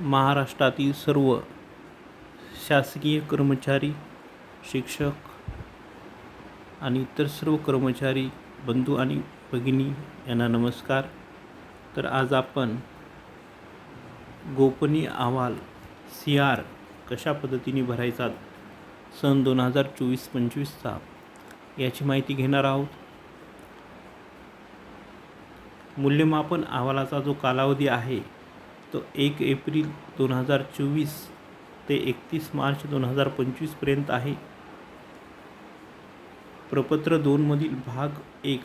महाराष्ट्रातील सर्व शासकीय कर्मचारी शिक्षक आणि इतर सर्व कर्मचारी बंधू आणि भगिनी यांना नमस्कार. तर आज आपण गोपनीय अहवाल सी आर कशा पद्धतीने भरायचा सन दोन हजार चोवीस पंचवीसचा याची माहिती घेणार आहोत. मूल्यमापन अहवालाचा जो कालावधी आहे तो एक एप्रिल दोन हजार चोवीस ते एकतीस मार्च दोन हजार पंचवीसपर्यंत आहे. प्रपत्र दोनमधील भाग एक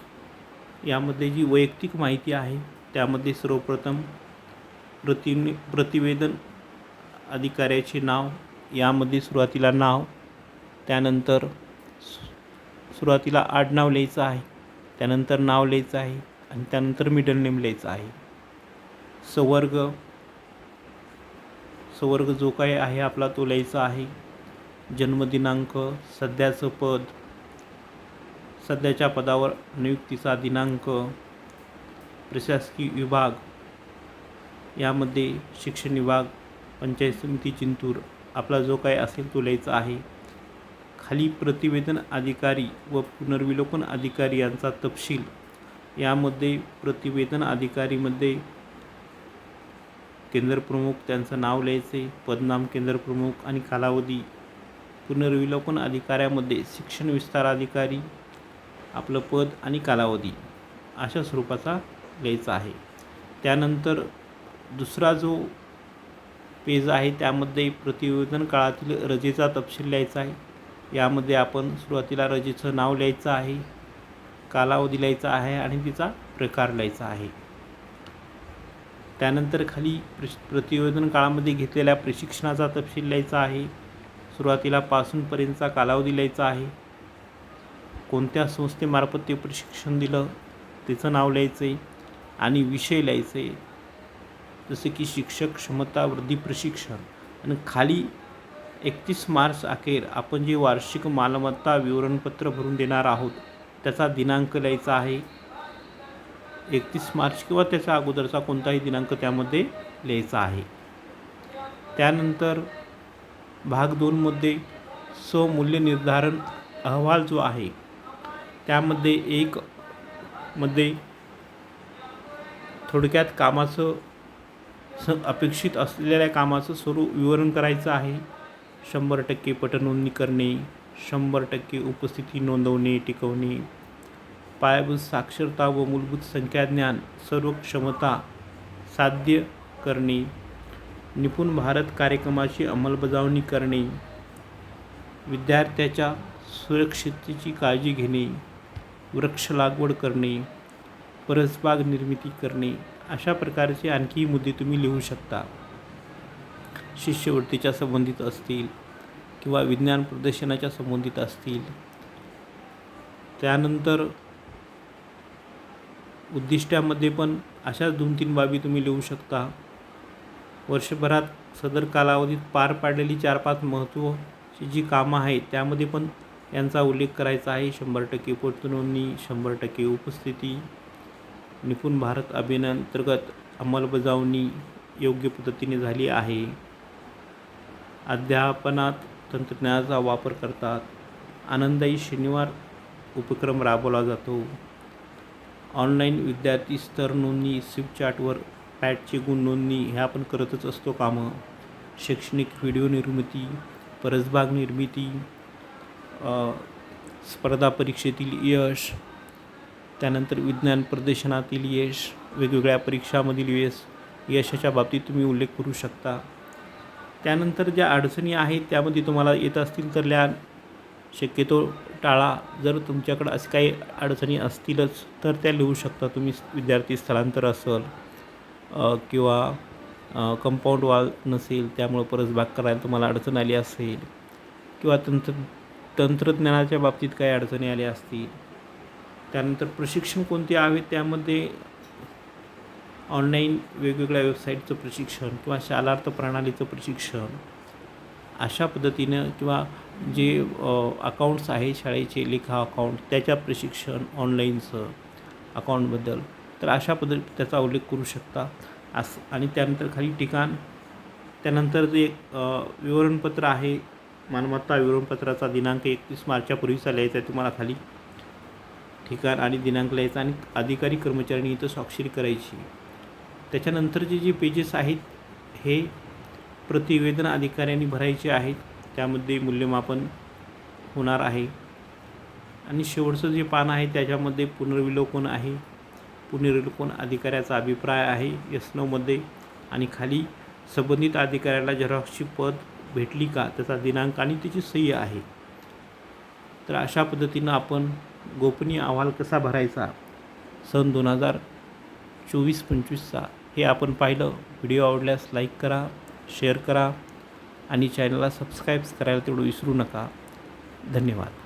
यामध्ये जी वैयक्तिक माहिती आहे त्यामध्ये सर्वप्रथम प्रतिनि प्रतिवेदन अधिकाऱ्याचे नाव यामध्ये सुरुवातीला नाव त्यानंतर सुरुवातीला आडनाव लिहायचं आहे त्यानंतर नाव लिहायचं आहे आणि त्यानंतर मिडल नेम लिहायचं आहे. संवर्ग संवर्ग जो काय आहे आपला तो लिहायचा आहे. जन्मदिनांक सध्याचं पद सध्याच्या पदावर नियुक्तीचा दिनांक प्रशासकीय विभाग यामध्ये शिक्षण विभाग पंचायत समिती चिंतूर आपला जो काय असेल तो लिहायचा आहे. खाली प्रतिवेदन अधिकारी व पुनर्विलोकन अधिकारी यांचा तपशील. यामध्ये प्रतिवेदन अधिकारीमध्ये केंद्रप्रमुख त्यांचं नाव लिहायचे पदनाम केंद्रप्रमुख आणि कालावधी. पुनर्विलोकन अधिकाऱ्यामध्ये शिक्षण विस्तार अधिकारी आपलं पद आणि कालावधी अशा स्वरूपाचा लिहायचा आहे. त्यानंतर दुसरा जो पेज आहे त्यामध्ये प्रतिवेदन काळातील रजेचा तपशील लिहायचा आहे. यामध्ये आपण सुरुवातीला रजेचं नाव लिहायचं आहे कालावधी लिहायचा आहे आणि तिचा प्रकार लिहायचा आहे. त्यानंतर खाली प्रश प्रतिवेदन काळामध्ये घेतलेल्या प्रशिक्षणाचा तपशील लिहायचा आहे. सुरुवातीला पासूनपर्यंतचा कालावधी लिहायचा आहे. कोणत्या संस्थेमार्फत ते प्रशिक्षण दिलं त्याचं नाव लिहायचं आहे आणि विषय लिहायचे जसे की शिक्षक क्षमता वृद्धी प्रशिक्षण. आणि खाली एकतीस मार्च अखेर आपण जे वार्षिक मालमत्ता विवरणपत्र भरून देणार आहोत त्याचा दिनांक लिहायचा आहे. एकतीस मार्च किंवा त्याच्या अगोदरचा कोणताही दिनांक त्यामध्ये लिहायचा आहे. त्यानंतर भाग दोनमध्ये स्वमूल्य निर्धारण अहवाल जो आहे त्यामध्ये एक मध्ये थोडक्यात कामाचं स अपेक्षित असलेल्या कामाचं स्वरूप विवरण करायचं आहे. शंभर टक्के पटनोंदणी करणे शंभर टक्के उपस्थिती नोंदवणे टिकवणे पायाभूत साक्षरता व मूलभूत संख्याज्ञान सर्व क्षमता साध्य करणे निपुण भारत कार्यक्रमाची अंमलबजावणी करणे विद्यार्थ्याच्या सुरक्षिततेची काळजी घेणे वृक्ष लागवड करणे परसबाग निर्मिती करणे अशा प्रकारचे आणखी मुद्दे तुम्ही लिहू शकता. शिष्यवृत्तीच्या संबंधित असतील किंवा विज्ञान प्रदर्शनाच्या संबंधित असतील. त्यानंतर उद्दिष्ट्यामध्ये पण अशाच दोन तीन बाबी तुम्ही लिहू शकता. वर्षभरात सदर कालावधीत पार पाडलेली चार पाच महत्त्वाची जी कामं आहेत त्यामध्ये पण यांचा उल्लेख करायचा आहे. शंभर टक्के पोटनोंदणी शंभर टक्के उपस्थिती निपुण भारत अभियानांतर्गत अंमलबजावणी योग्य पद्धतीने झाली आहे. अध्यापनात तंत्रज्ञानाचा वापर करतात. आनंदायी शनिवार उपक्रम राबवला जातो. ऑनलाईन विद्यार्थी स्तर नोंदणी स्विपचॅटवर पॅटची गुण नोंदणी हे आपण करतच असतो कामं. शैक्षणिक व्हिडिओ निर्मिती परसबाग निर्मिती स्पर्धा परीक्षेतील यश त्यानंतर विज्ञान प्रदर्शनातील यश वेगवेगळ्या परीक्षामधील यश यशाच्या बाबतीत तुम्ही उल्लेख करू शकता. त्यानंतर ज्या अडचणी आहेत त्यामध्ये तुम्हाला येत असतील तर त्या शक्यतो टाळा. जर तुमच्याकडं असे काही अडचणी असतीलच तर त्या लिहू शकता तुम्ही विद्यार्थी स्थलांतर असेल किंवा कंपाऊंड वॉल नसेल त्यामुळं परसबाग करायला तुम्हाला अडचण आली असेल किंवा तंत्र तंत्रज्ञानाच्या बाबतीत काही अडचणी आल्या असतील त्यानंतर प्रशिक्षण कोणते आहेत त्यामध्ये ऑनलाईन वेगवेगळ्या वेबसाईटचं प्रशिक्षण किंवा शालार्थ प्रणालीचं प्रशिक्षण अशा पद्धतीनं किंवा जे अकाउंट्स आहे शाळेचे लेखा अकाउंट त्याच्या प्रशिक्षण ऑनलाईनचं अकाउंटबद्दल तर अशा पद्धती त्याचा उल्लेख करू शकता. असं आणि त्यानंतर खाली ठिकाण त्यानंतर जे विवरणपत्र आहे मालमत्ता विवरणपत्राचा दिनांक एकतीस मार्चापूर्वीचा लिहायचा आहे तुम्हाला खाली. ठिकाण आणि दिनांक लिहायचा आणि अधिकारी कर्मचाऱ्यांनी इथं स्वाक्षरी करायची. त्याच्यानंतरचे जे पेजेस आहेत हे प्रतिवेदन अधिकाऱ्यांनी भरायचे आहेत. त्यामध्ये मूल्यमापन होणार आहे. आणि शेवटचं जे पान आहे त्याच्यामध्ये पुनर्विलोकन आहे. पुनर्विलोकन अधिकाऱ्याचा अभिप्राय आहे एस नऊमध्ये आणि खाली संबंधित अधिकाऱ्याला झेरॉक्सची पद भेटली का? त्याचा दिनांक आणि त्याची सही आहे. तर अशा पद्धतीनं आपण गोपनीय अहवाल कसा भरायचा? सन दोन हजार चोवीस पंचवीसचा. हे आपण पाहिलं. व्हिडिओ आवडल्यास लाईक करा. शेअर करा आणि चॅनलला सबस्क्राईब करायला तेवढं विसरू नका. धन्यवाद.